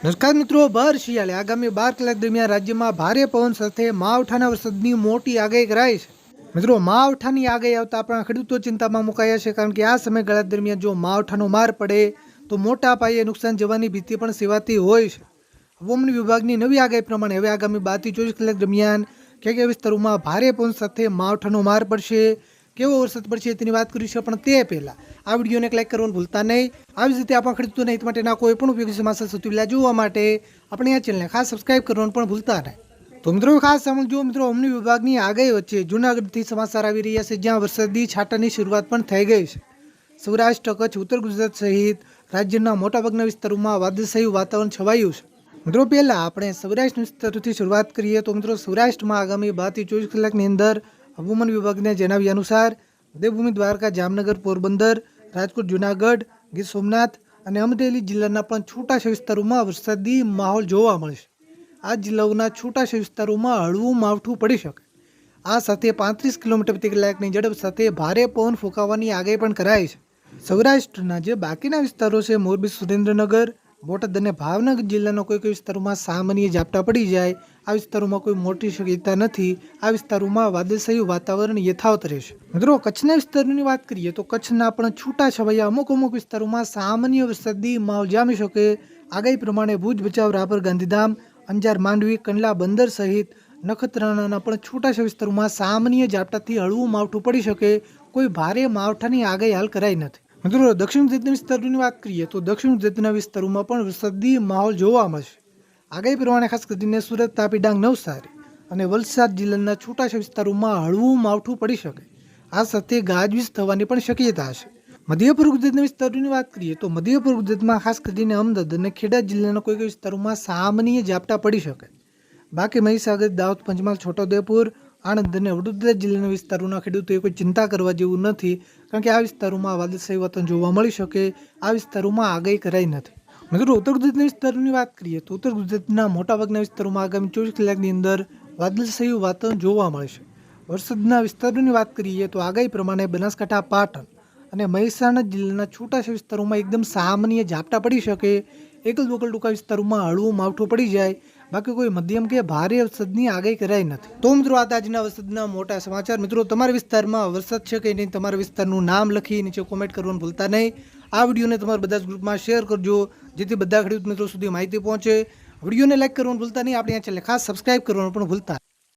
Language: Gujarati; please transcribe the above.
નમસ્કાર મિત્રો ભર શિયાળે આગામી બાર કલાક દરમિયાન રાજ્યમાં ભારે પવન સાથે માવઠાના વરસાદની મોટી આગાહી કરાઈ છે. મિત્રો, માવઠાની આગાહી આવતા આપણા ખેડૂતો ચિંતામાં મુકાયા છે કારણ કે આ સમયગાળા દરમિયાન જો માવઠાનો માર પડે, તો મોટા પાયે નુકસાન જવાની ભીતિ પણ સેવાતી હોય છે. હવામાન વિભાગની નવી આગાહી પ્રમાણે હવે આગામી બારથી ચોવીસ કલાક દરમિયાન ક્યાં કયા વિસ્તારોમાં ભારે પવન સાથે માવઠાનો માર પડશે કેવો વરસાદ પડશે તેની વાત કરીશું પણ તે પહેલાં આ વિડીયોને એક કરવાનું ભૂલતા નહીં. આવી જ રીતે આપણા નહીં હિત માટેના કોઈ પણ ઉપયોગી સમાચાર સૌથી પહેલાં જોવા માટે આપણે આ ચેનલને ખાસ સબસ્ક્રાઇબ કરવાનું પણ ભૂલતા નહીં. તો મિત્રો, ખાસ સમજો મિત્રો અમની વિભાગની આગાહી વચ્ચે જૂનાગઢથી સમાચાર આવી રહ્યા છે, જ્યાં વરસાદી છાંટાની શરૂઆત પણ થઈ ગઈ છે. સૌરાષ્ટ્ર, કચ્છ, ઉત્તર ગુજરાત સહિત રાજ્યના મોટાભાગના વિસ્તારોમાં વાદળછાયું વાતાવરણ છવાયું છે. મિત્રો, પહેલાં આપણે સૌરાષ્ટ્ર વિસ્તારોથી શરૂઆત કરીએ. તો મિત્રો, સૌરાષ્ટ્રમાં આગામી બારથી ચોવીસ કલાકની અંદર હવામાન વિભાગને જણાવ્યા અનુસાર દેવભૂમિ દ્વારકા, જામનગર, પોરબંદર, રાજકોટ, જુનાગઢ, ગીર સોમનાથ અને અમરેલી જિલ્લાના પણ છૂટાછવાયા વિસ્તારોમાં વરસાદી માહોલ જોવા મળશે આ જિલ્લાઓના છૂટાછવાયા વિસ્તારોમાં હળવું માવઠું પડી શકે. આ સાથે પાંત્રીસ કિલોમીટર પ્રતિ કલાકની ઝડપ સાથે ભારે પવન ફૂંકાવાની આગાહી પણ કરાઈ છે. સૌરાષ્ટ્રના જે બાકીના વિસ્તારો છે, મોરબી, સુરેન્દ્રનગર બોટાદ અને ભાવનગર જિલ્લાના કોઈ કોઈ વિસ્તારોમાં સામાન્ય ઝાપટા પડી જાય, આ વિસ્તારોમાં કોઈ મોટી શક્યતા નથી, આ વિસ્તારોમાં વાદળછાયું વાતાવરણ યથાવત રહેશે. મિત્રો, કચ્છના વિસ્તારોની વાત કરીએ તો કચ્છના પણ છૂટા છવાયા અમુક અમુક વિસ્તારોમાં સામાન્ય વરસાદી માહોલ જામી શકે. આગાહી પ્રમાણે ભુજ, ભચાઉ, રાપર, ગાંધીધામ, અંજાર, માંડવી, કંડલા, બંદર સહિત નખત્રાણાના પણ છૂટાછવાયા વિસ્તારોમાં સામાન્ય ઝાપટાથી હળવું માવઠું પડી શકે. કોઈ ભારે માવઠાની આગાહી હાલ કરાઈ નથી. મિત્રો દક્ષિણ ગુજરાતના વિસ્તારોની વાત કરીએ તો દક્ષિણ ગુજરાતના વિસ્તારોમાં પણ વરસાદી માહોલ જોવા મળશે આગાહી પ્રમાણે ખાસ કરીને સુરત, તાપી, ડાંગ, નવસારી અને વલસાડ જિલ્લાના છૂટાછવાયા વિસ્તારોમાં હળવું માવઠું પડી શકે. આ સાથે ગાજવીજ થવાની પણ શક્યતા છે. મધ્યપૂર્વ ગુજરાતના વિસ્તારોની વાત કરીએ તો મધ્યપૂર્વ ગુજરાતમાં ખાસ કરીને અમદાવાદ અને ખેડા જિલ્લાના કોઈ કોઈ વિસ્તારોમાં સામાન્ય ઝાપટા પડી શકે. બાકી મહીસાગર, દાહોદ, પંચમહાલ, છોટાઉદેપુર આણંદ અને વડોદરા જિલ્લાના વિસ્તારોના ખેડૂતોએ કોઈ ચિંતા કરવા જેવું નથી, કારણ કે આ વિસ્તારોમાં વાદળશાહી વાતાવરણ જોવા મળી શકે, આ વિસ્તારોમાં આગાહી કરાઈ નથી. મિત્રો ઉત્તર ગુજરાતના વિસ્તારોની વાત કરીએ તો ઉત્તર ગુજરાતના મોટાભાગના વિસ્તારોમાં આગામી ચોવીસ કલાકની અંદર વાદળશાહી વાતાવરણ જોવા મળશે વરસાદના વિસ્તારોની વાત કરીએ તો આગાહી પ્રમાણે બનાસકાંઠા, પાટણ અને મહેસાણા જિલ્લાના છૂટાછા વિસ્તારોમાં એકદમ સામાન્ય ઝાપટા પડી શકે એકલ દોકલ ટૂંકા વિસ્તારોમાં હળવું માવઠું પડી જાય બાકી કોઈ મધ્યમ કે ભારે વરસાદની આગાહી કરાઈ નથી. તો મિત્રો આ તાજના વરસાદના મોટા સમાચાર. મિત્રો, તમારા વિસ્તારમાં વરસાદ છે કે નહીં તમારા વિસ્તારનું નામ લખી નીચે કોમેન્ટ કરવાનું ભૂલતા નહીં. આ વિડીયોને તમારા બધા જ ગ્રુપમાં શેર કરજો, જેથી બધા ખેડૂત મિત્રો સુધી માહિતી પહોંચે. વિડીયોને લાઇક કરવાનું ભૂલતા નહીં. આપણે આ ચેનલ ખાસ સબસ્ક્રાઇબ કરવાનું પણ ભૂલતા.